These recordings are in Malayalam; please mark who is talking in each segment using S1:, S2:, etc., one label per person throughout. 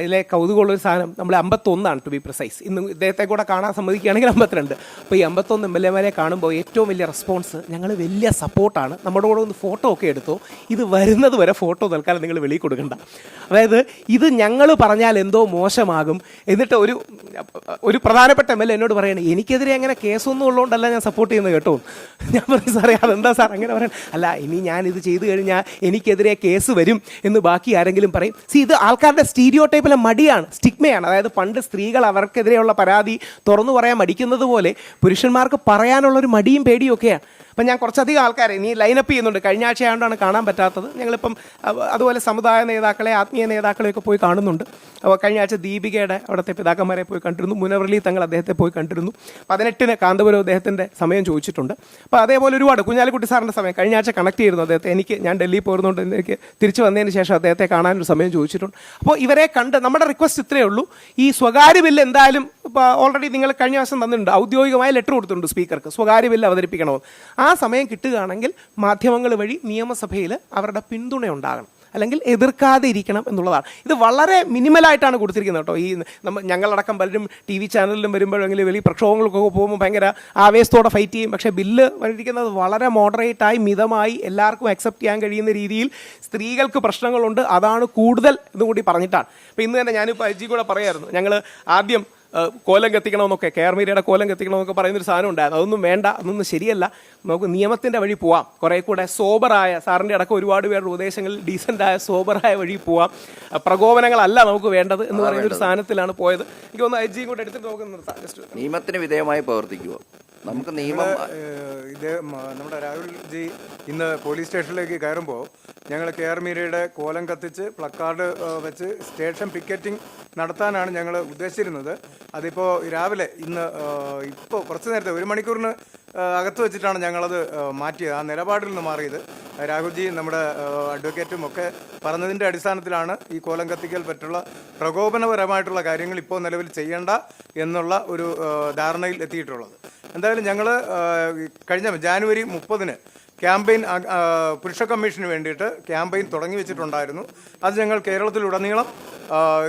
S1: അതിലെ കൗതുകമുള്ളൊരു സാധനം. നമ്മൾ അമ്പത്തൊന്നാണ് ടു ബി പ്രിസൈസ് ഇന്ന് ഇദ്ദേഹത്തെ കൂടെ കാണാൻ സമ്മതിക്കുകയാണെങ്കിൽ അമ്പത്തിരണ്ട്. അപ്പോൾ ഈ അമ്പത്തൊന്ന് എം എൽ എമാരെ കാണുമ്പോൾ ഏറ്റവും വലിയ റെസ്പോൺസ് ഞങ്ങൾ വലിയ സപ്പോർട്ടാണ് നമ്മുടെ കൂടെ ഒന്ന് ഫോട്ടോ ഒക്കെ എടുത്തു. ഇത് വരുന്നത് വരെ ഫോട്ടോ തൽക്കാലം നിങ്ങൾ വെളിയിൽ കൊടുക്കണ്ട. അതായത് ഇത് ഞങ്ങൾ പറഞ്ഞാൽ എന്തോ മോശമാകും. എന്നിട്ട് ഒരു ഒരു പ്രധാനപ്പെട്ട എം എൽ എ എന്നോട് പറയണേ എനിക്കെതിരെ അങ്ങനെ കേസൊന്നും ഉള്ളതുകൊണ്ടല്ല ഞാൻ സപ്പോർട്ട് ചെയ്യുന്നത് കേട്ടോ. ഞാൻ പറഞ്ഞു സാറേ അതെന്താ സാർ അങ്ങനെ പറയാൻ അല്ല ഇനി ഞാൻ ഇത് ചെയ്തു കഴിഞ്ഞാൽ എനിക്കെതിരെ കേസ് വരും എന്ന് ബാക്കി ആരെങ്കിലും പറയും. സി ഇത് ആൾക്കാരുടെ സ്റ്റീരിയോ ടൈപ്പിലെ മടിയാണ് സ്റ്റിഗ്മയാണ് അതായത് പണ്ട് സ്ത്രീകൾ അവർക്കെതിരെയുള്ള പരാതി തുറന്നു പറയാൻ മടിക്കുന്നത് പോലെ പുരുഷന്മാർക്ക് പറയാനുള്ളൊരു മടിയും പേടിയും ഒക്കെയാണ്. അപ്പം ഞാൻ കുറച്ചധികം ആൾക്കാരെ നീ ലൈനപ്പ് ചെയ്യുന്നുണ്ട്. കഴിഞ്ഞ ആഴ്ച ആയതുകൊണ്ടാണ് കാണാൻ പറ്റാത്തത്. ഞങ്ങളിപ്പം അതുപോലെ സമുദായ നേതാക്കളെ ആത്മീയ നേതാക്കളെയൊക്കെ പോയി കാണുന്നുണ്ട്. അപ്പോൾ കഴിഞ്ഞ ആഴ്ച ദീപികയുടെ അവിടുത്തെ പിതാക്കന്മാരെ പോയി കണ്ടിരുന്നു. മുനവറലി തങ്ങൾ അദ്ദേഹത്തെ പോയി കണ്ടിരുന്നു. പതിനെട്ടിന് കാന്തപുരം അദ്ദേഹത്തിന്റെ സമയം ചോദിച്ചിട്ടുണ്ട്. അപ്പോൾ അതേപോലെ ഒരുപാട് കുഞ്ഞാലിക്കുട്ടി സാറിന്റെ സമയം കഴിഞ്ഞ ആഴ്ച കണക്ട് ചെയ്തിരുന്നു അദ്ദേഹത്തെ. എനിക്ക് ഞാൻ ഡൽഹി പോയിരുന്നുകൊണ്ട് എനിക്ക് തിരിച്ചു വന്നതിന് ശേഷം അദ്ദേഹത്തെ കാണാനൊരു സമയം ചോദിച്ചിട്ടുണ്ട്. അപ്പോൾ ഇവരെ കണ്ട് നമ്മുടെ റിക്വസ്റ്റ് ഇത്രയേ ഉള്ളൂ. ഈ സ്വകാര്യ ബില്ല് എന്തായാലും ഓൾറെഡി നിങ്ങൾ കഴിഞ്ഞ ദിവസം തന്നിട്ടുണ്ട് ഔദ്യോഗികമായ ലെറ്റർ കൊടുത്തിട്ടുണ്ട് സ്പീക്കർക്ക് സ്വകാര്യ ബില്ല് അവതരിപ്പിക്കണമെന്ന് ആ സമയം കിട്ടുകയാണെങ്കിൽ മാധ്യമങ്ങൾ വഴി നിയമസഭയിൽ അവരുടെ പിന്തുണ ഉണ്ടാകണം. അല്ലെങ്കിൽ എതിർക്കാതെ ഇരിക്കണം എന്നുള്ളതാണ്. ഇത് വളരെ മിനിമലായിട്ടാണ് കൊടുത്തിരിക്കുന്നത് കേട്ടോ. ഈ നമ്മൾ ഞങ്ങളടക്കം പലരും ടി വി ചാനലിലും വരുമ്പോഴെങ്കിലും വലിയ പ്രക്ഷോഭങ്ങൾക്കൊക്കെ പോകുമ്പോൾ ഭയങ്കര ആവേശത്തോടെ ഫൈറ്റ് ചെയ്യും. പക്ഷേ ബില്ല് വന്നിരിക്കുന്നത് വളരെ മോഡറേറ്റായി മിതമായി എല്ലാവർക്കും അക്സെപ്റ്റ് ചെയ്യാൻ കഴിയുന്ന രീതിയിൽ സ്ത്രീകൾക്ക് പ്രശ്നങ്ങളുണ്ട്. അതാണ് കൂടുതൽ ഇതുകൂടി കൂടി പറഞ്ഞിട്ടാണ്. അപ്പോൾ ഇന്ന് തന്നെ ഞാനിപ്പോൾ അജി കൂടെ പറയായിരുന്നു. ഞങ്ങൾ ആദ്യം കോലം കത്തിക്കണമെന്നൊക്കെ കേർമീരയുടെ കോലം കത്തിക്കണമെന്നൊക്കെ പറയുന്നൊരു സാധനം ഉണ്ടായിരുന്നു അതൊന്നും വേണ്ട അതൊന്നും ശരിയല്ല. നമുക്ക് നിയമത്തിന്റെ വഴി പോവാം. കുറേ കൂടെ സോബറായ സാറിന്റെ അടക്കം ഒരുപാട് പേരുടെ ഉപദേശങ്ങളിൽ ഡീസന്റായ സോബറായ വഴി പോവാം. പ്രകോപനങ്ങളല്ല നമുക്ക് വേണ്ടത് എന്ന് പറയുന്ന ഒരു സാധനത്തിലാണ് പോയത്. എനിക്ക് ഒന്ന് ഐജിയും കൂടെ എടുത്തിട്ട് നമുക്ക് നിർത്താം. ജസ്റ്റ്
S2: നിയമത്തിന് വിധേയമായി പ്രവർത്തിക്കുക നമുക്ക് നിയമം
S3: ഇത് നമ്മുടെ രാഹുൽ ജി ഇന്ന് പോലീസ് സ്റ്റേഷനിലേക്ക് കയറുമ്പോൾ ഞങ്ങൾ കെ ആർ മീരയുടെ കോലം കത്തിച്ച് പ്ലക്കാർഡ് വെച്ച് സ്റ്റേഷൻ പിക്കറ്റിംഗ് നടത്താനാണ് ഞങ്ങൾ ഉദ്ദേശിച്ചിരുന്നത്. അതിപ്പോൾ രാവിലെ ഇന്ന് ഇപ്പോൾ കുറച്ച് നേരത്തെ ഒരു മണിക്കൂറിന് അകത്ത് വെച്ചിട്ടാണ് ഞങ്ങളത് മാറ്റിയത്. ആ നിലപാടിൽ നിന്ന് മാറിയത്. രാഹുൽജി നമ്മുടെ അഡ്വക്കേറ്റും ഒക്കെ പറഞ്ഞതിന്റെ അടിസ്ഥാനത്തിലാണ് ഈ കോലം കത്തിക്കൽ പറ്റുള്ള പ്രകോപനപരമായിട്ടുള്ള കാര്യങ്ങൾ ഇപ്പോൾ നിലവിൽ ചെയ്യേണ്ട എന്നുള്ള ഒരു ധാരണയിൽ എത്തിയിട്ടുള്ളത്. എന്തായാലും ഞങ്ങൾ കഴിഞ്ഞ ജാനുവരി മുപ്പതിന് ക്യാമ്പയിൻ പുരുഷ കമ്മീഷന് വേണ്ടിയിട്ട് ക്യാമ്പയിൻ തുടങ്ങി വെച്ചിട്ടുണ്ടായിരുന്നു. അത് ഞങ്ങൾ കേരളത്തിലുടനീളം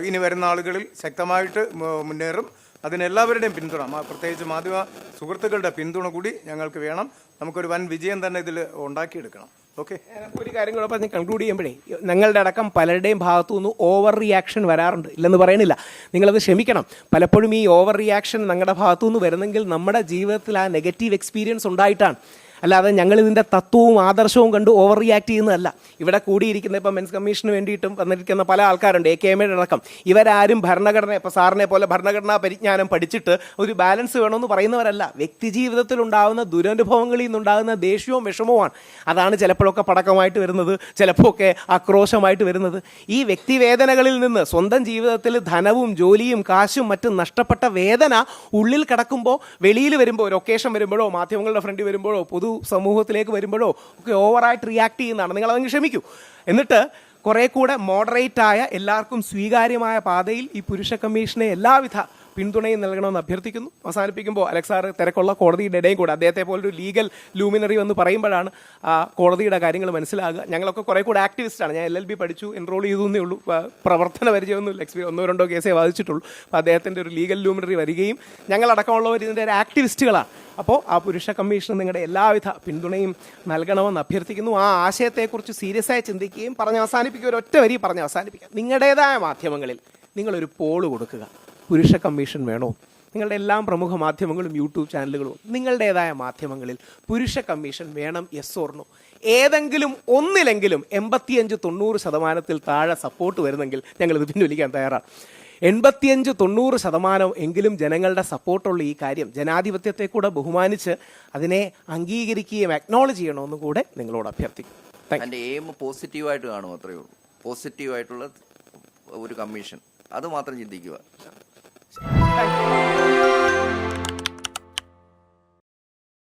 S3: ഇനി വരുന്ന ആളുകളിൽ ശക്തമായിട്ട് മുന്നേറും. അതിനെല്ലാവരുടെയും പിന്തുണ പ്രത്യേകിച്ച് മാധ്യമ സുഹൃത്തുക്കളുടെ പിന്തുണ കൂടി ഞങ്ങൾക്ക് വേണം. നമുക്കൊരു വൻ വിജയം തന്നെ ഇതിൽ ഉണ്ടാക്കിയെടുക്കണം. ഓക്കെ?
S1: ഒരു കാര്യം കൂടെ പറഞ്ഞ് കൺക്ലൂഡ് ചെയ്യുമ്പോഴേ ഞങ്ങളുടെ അടക്കം പലരുടെയും ഭാഗത്തു നിന്ന് ഓവർ റിയാക്ഷൻ വരാറുണ്ട്. ഇല്ലെന്ന് പറയണില്ല നിങ്ങളത് ക്ഷമിക്കണം. പലപ്പോഴും ഈ ഓവർ റിയാക്ഷൻ ഞങ്ങളുടെ ഭാഗത്തു നിന്ന് വരുന്നെങ്കിൽ നമ്മുടെ ജീവിതത്തിൽ ആ നെഗറ്റീവ് എക്സ്പീരിയൻസ് ഉണ്ടായിട്ടാണ്. അല്ലാതെ ഞങ്ങൾ ഇതിന്റെ തത്വവും ആദർശവും കണ്ട് ഓവർ റിയാക്ട് ചെയ്യുന്നതല്ല. ഇവിടെ കൂടിയിരിക്കുന്ന ഇപ്പം മെൻസ് കമ്മീഷന് വേണ്ടിയിട്ടും വന്നിരിക്കുന്ന പല ആൾക്കാരുണ്ട് എ കെ എമ്മയുടെ അടക്കം. ഇവരാരും ഭരണഘടന ഇപ്പോൾ സാറിനെ പോലെ ഭരണഘടനാ പരിജ്ഞാനം പഠിച്ചിട്ട് ഒരു ബാലൻസ് വേണമെന്ന് പറയുന്നവരല്ല. വ്യക്തി ജീവിതത്തിൽ ഉണ്ടാകുന്ന ദുരനുഭവങ്ങളിൽ നിന്നുണ്ടാകുന്ന ദേഷ്യവും വിഷമവുമാണ്. അതാണ് ചിലപ്പോഴൊക്കെ പടക്കമായിട്ട് വരുന്നത് ചിലപ്പോഴൊക്കെ ആക്രോശമായിട്ട് വരുന്നത്. ഈ വ്യക്തിവേദനകളിൽ നിന്ന് സ്വന്തം ജീവിതത്തിൽ ധനവും ജോലിയും കാശും മറ്റും നഷ്ടപ്പെട്ട വേദന ഉള്ളിൽ കിടക്കുമ്പോൾ വെളിയിൽ വരുമ്പോൾ ഒരു ഒക്കേഷൻ വരുമ്പോഴോ മാധ്യമങ്ങളുടെ ഫ്രണ്ടിൽ വരുമ്പോഴോ പൊതു സമൂഹത്തിലേക്ക് വരുമ്പോഴോ ഒക്കെ ഓവറായിട്ട് റിയാക്ട് ചെയ്യുന്നതാണ്. നിങ്ങൾ അതങ്ങ് ക്ഷമിക്കൂ. എന്നിട്ട് കുറേ കൂടെ മോഡറേറ്റ് ആയ എല്ലാവർക്കും സ്വീകാര്യമായ പാതയിൽ ഈ പുരുഷ കമ്മീഷനെ എല്ലാവിധ പിന്തുണയും നൽകണമെന്ന് അഭ്യർത്ഥിക്കുന്നു. അവസാനിപ്പിക്കുമ്പോൾ അലക്സാർ തിരക്കുള്ള കോടതിയുടെ ഇടയും കൂടെ. അദ്ദേഹത്തെ പോലൊരു ലീഗൽ ലൂമിനറി എന്ന് പറയുമ്പോഴാണ് ആ കോടതിയുടെ കാര്യങ്ങൾ മനസ്സിലാകുക. ഞങ്ങളൊക്കെ കുറെ കൂടെ ആക്ടിവിസ്റ്റാണ് ഞാൻ എൽ എൽ ബി പഠിച്ചു എൻറോൾ ചെയ്തു എന്നേ ഉള്ളൂ. പ്രവർത്തന പരിചയമൊന്നുമില്ല എക്സ്പീരിയൻ ഒന്നോ രണ്ടോ കേസേ വാദിച്ചിട്ടുള്ളൂ. അപ്പോൾ അദ്ദേഹത്തിന്റെ ഒരു ലീഗൽ ലൂമിനറി വരികയും ഞങ്ങളടക്കമുള്ളവർ ഇതിന്റെ ഒരു ആക്ടിവിസ്റ്റുകളാണ് അപ്പോൾ ആ പുരുഷ കമ്മീഷൻ നിങ്ങളുടെ എല്ലാവിധ പിന്തുണയും നൽകണമെന്ന് അഭ്യർത്ഥിക്കുന്നു. ആ ആശയത്തെക്കുറിച്ച് സീരിയസ് ആയി ചിന്തിക്കുകയും പറഞ്ഞ് അവസാനിപ്പിക്കുക. ഒരൊറ്റ വരി പറഞ്ഞ് അവസാനിപ്പിക്കുക. നിങ്ങളുടേതായ മാധ്യമങ്ങളിൽ നിങ്ങളൊരു പോൾ കൊടുക്കുക. പുരുഷ കമ്മീഷൻ വേണോ? നിങ്ങളുടെ എല്ലാ പ്രമുഖ മാധ്യമങ്ങളും യൂട്യൂബ് ചാനലുകളും നിങ്ങളുടേതായ മാധ്യമങ്ങളിൽ പുരുഷ കമ്മീഷൻ വേണം യെസ് ഓർണോ ഏതെങ്കിലും ഒന്നിലെങ്കിലും എൺപത്തിയഞ്ച് തൊണ്ണൂറ് ശതമാനത്തിൽ താഴെ സപ്പോർട്ട് വരുന്നെങ്കിൽ ഞങ്ങൾ ഞങ്ങളിത് പിൻവലിക്കാൻ തയ്യാറാണ്. എൺപത്തിയഞ്ച് തൊണ്ണൂറ് ശതമാനം എങ്കിലും ജനങ്ങളുടെ സപ്പോർട്ടുള്ള ഈ കാര്യം ജനാധിപത്യത്തെ കൂടെ ബഹുമാനിച്ച് അതിനെ അംഗീകരിക്കുകയും അക്നോളജ് ചെയ്യണമെന്നും കൂടെ നിങ്ങളോട് അഭ്യർത്ഥിക്കും
S2: എന്റെ എയിം പോസിറ്റീവായിട്ട് കാണും അത്രയേ ഉള്ളൂ. പോസിറ്റീവായിട്ടുള്ള ഒരു കമ്മീഷൻ അത് മാത്രം ചിന്തിക്കുക.
S1: Thank you.